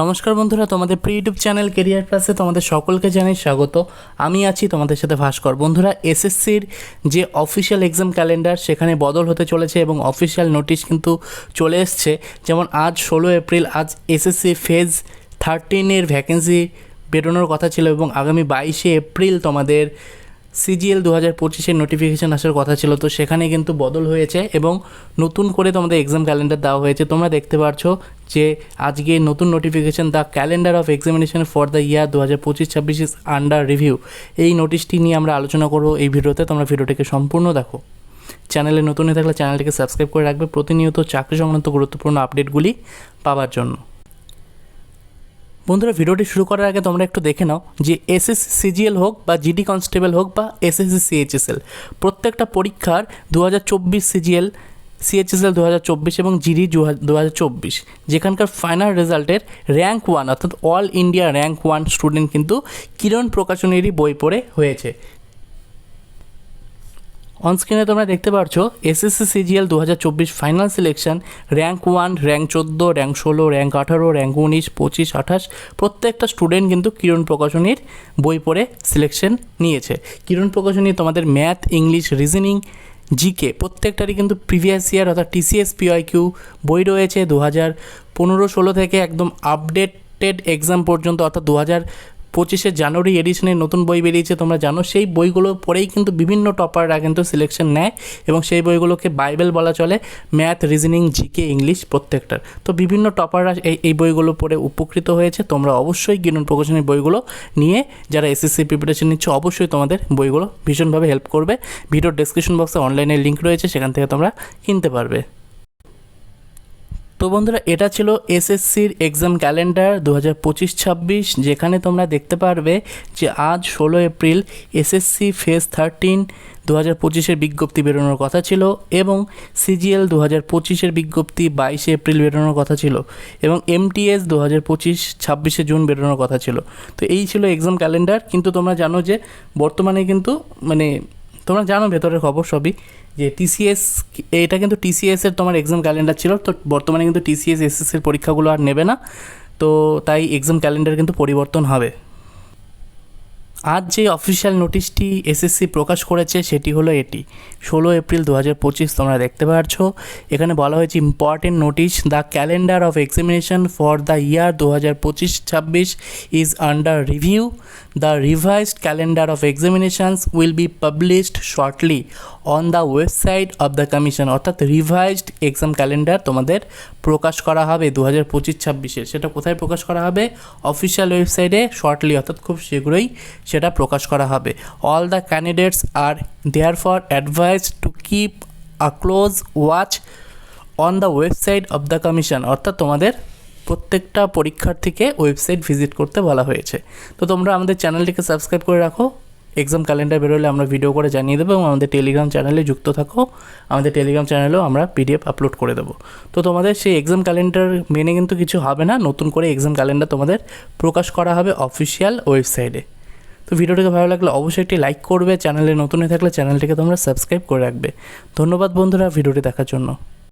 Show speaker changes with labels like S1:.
S1: নমস্কার বন্ধুরা, তোমাদের প্রি ইউটিউব চ্যানেল কেরিয়ার প্লাসে তোমাদের সকলকে জানাই স্বাগত। আমি আছি তোমাদের সাথে ভাস্কর। বন্ধুরা, এসএসসির যে অফিসিয়াল এক্সাম ক্যালেন্ডার সেখানে বদল হতে চলেছে এবং অফিসিয়াল নোটিশ কিন্তু চলে এসছে। যেমন আজ ষোলো এপ্রিল, আজ এসএসসি ফেজ থার্টিনের ভ্যাকেন্সি বেরোনোর কথা ছিল এবং আগামী বাইশে এপ্রিল তোমাদের সিজিএল দু হাজার পঁচিশের নোটিফিকেশান আসার কথা ছিল, তো সেখানে কিন্তু বদল হয়েছে এবং নতুন করে তোমাদের এক্সাম ক্যালেন্ডার দেওয়া হয়েছে। তোমরা দেখতে পারছ যে আজকে নতুন notification the calendar of examination for the year দু হাজার পঁচিশ ছাব্বিশ ইস আন্ডার রিভিউ এই নোটিশটি নিয়ে আমরা আলোচনা করব এই ভিডিওতে, তোমরা ভিডিওটিকে সম্পূর্ণ দেখো। চ্যানেলে নতুন হয়ে থাকলে চ্যানেলটিকে সাবস্ক্রাইব করে রাখবে। প্রতিনিয়ত চাকরি সংক্রান্ত গুরুত্বপূর্ণ আপডেটগুলি পাওয়ার জন্য। বন্ধুরা, ভিডিওটি শুরু করার আগে তোমরা একটু দেখে নাও যে এসএসসি সিজিএল হোক বা জিডি কনস্টেবল হোক বা এসএসসি সিএইচএসএল প্রত্যেকটা পরীক্ষার দু হাজার চব্বিশ সিজিএল সিএইচএসএল দু হাজার চব্বিশ এবং জিডি দু হাজার চব্বিশ, যেখানকার ফাইনাল রেজাল্টের র্যাঙ্ক ওয়ান অর্থাৎ all India rank one student কিন্তু কিরণ প্রকাশনীরই বই পড়ে হয়েছে। অনস্ক্রিনে তোমরা দেখতে পাচ্ছ এসএসসি সিজিএল দু হাজার চব্বিশ final selection rank one rank চোদ্দ র্যাঙ্ক ষোলো র্যাঙ্ক আঠারো র্যাঙ্ক উনিশ, পঁচিশ, আঠাশ, প্রত্যেকটা স্টুডেন্ট কিন্তু কিরণ প্রকাশনীর বই পড়ে সিলেকশন নিয়েছে। কিরণ প্রকাশনী তোমাদের ম্যাথ ইংলিশ রিজনিং জিকে প্রত্যেকটারই কিন্তু প্রিভিয়াস ইয়ার অর্থাৎ টিসিএস পিআইকিউ বই রয়েছে দু হাজার পনেরো ষোলো থেকে একদম আপডেটেড এক্সাম পর্যন্ত অর্থাৎ দু হাজার পঁচিশে জানুয়ারি এডিশনের নতুন বই বেরিয়েছে, তোমরা জানো। সেই বইগুলো পড়েই কিন্তু বিভিন্ন টপাররা কিন্তু সিলেকশন নেয় এবং সেই বইগুলোকে বাইবেল বলা চলে ম্যাথ রিজনিং জিকে ইংলিশ প্রত্যেকটার। তো বিভিন্ন টপাররা এই এই বইগুলো পড়ে উপকৃত হয়েছে। তোমরা অবশ্যই গিরুন প্রকাশনের বইগুলো নিয়ে, যারা এসএসসি প্রিপারেশন নিচ্ছে, অবশ্যই তোমাদের বইগুলো ভীষণভাবে হেল্প করবে। ভিডিওর ডেসক্রিপশন বক্সে অনলাইনে লিঙ্ক রয়েছে, সেখান থেকে তোমরা কিনতে পারবে। তো বন্ধুরা, এটা ছিল এসএসসির এক্সাম ক্যালেন্ডার দু হাজার পঁচিশ ছাব্বিশ, যেখানে তোমরা দেখতে পারবে যে আজ ষোলো এপ্রিল এসএসসি ফেজ থার্টিন দু হাজার পঁচিশের বিজ্ঞপ্তি বেরোনোর কথা ছিল এবং সিজিএল দু হাজার পঁচিশের বিজ্ঞপ্তি বাইশে এপ্রিল বেরোনোর কথা ছিল এবং এমটিএস দু হাজার পঁচিশ ছাব্বিশে জুন বেরোনোর কথা ছিল। তো এই ছিল এক্সাম ক্যালেন্ডার কিন্তু তোমরা জানো যে বর্তমানে কিন্তু মানে তোমরা জানো ভেতরের খবর সবই যে টিসিএস এটা কিন্তু টিসিএসের তোমার এক্সাম ক্যালেন্ডার ছিল, তো বর্তমানে কিন্তু টিসিএস এসএসসির পরীক্ষাগুলো আর নেবে না, তো তাই এক্সাম ক্যালেন্ডার কিন্তু পরিবর্তন হবে। আজ যে অফিসিয়াল নোটিশটি এসএসসি প্রকাশ করেছে সেটি হলো এটি। ষোলো এপ্রিল দু হাজার পঁচিশ তোমরা দেখতে পাচ্ছ এখানে বলা হয়েছে important notice the calendar of examination for the year দু হাজার পঁচিশ ছাব্বিশ is under review the revised calendar of examinations will be published shortly on the website of the commission অর্থাৎ রিভাইজড এক্সাম ক্যালেন্ডার তোমাদের প্রকাশ করা হবে দু হাজার পঁচিশ ছাব্বিশে। সেটা কোথায় প্রকাশ করা হবে? অফিসিয়াল ওয়েবসাইটে শর্টলি অর্থাৎ খুব শীঘ্রই সেটা প্রকাশ করা হবে। All the candidates are therefore advice to keep a close watch on the website of the commission অর্থাৎ তোমাদের প্রত্যেকটা পরীক্ষার্থীকে ওয়েবসাইট ভিজিট করতে বলা হয়েছে। তো তোমরা আমাদের চ্যানেলটিকে সাবস্ক্রাইব করে রাখো। এক্সাম ক্যালেন্ডার বেরোলে আমরা ভিডিও করে জানিয়ে দেবো এবং আমাদের টেলিগ্রাম চ্যানেলে যুক্ত থাকো। আমাদের টেলিগ্রাম চ্যানেলেও আমরা পিডিএফ আপলোড করে দেবো। তো তোমাদের সেই এক্সাম ক্যালেন্ডার মেনে কিন্তু কিছু হবে না। নতুন করে এক্সাম ক্যালেন্ডার তোমাদের প্রকাশ করা হবে অফিসিয়াল ওয়েবসাইটে তো ভিডিওটিকে ভালো লাগলে অবশ্যই একটি লাইক করবে। চ্যানেলে নতুন হয়ে থাকলে চ্যানেলটিকে তোমরা সাবস্ক্রাইব করে রাখবে। ধন্যবাদ বন্ধুরা ভিডিওটি দেখার জন্য।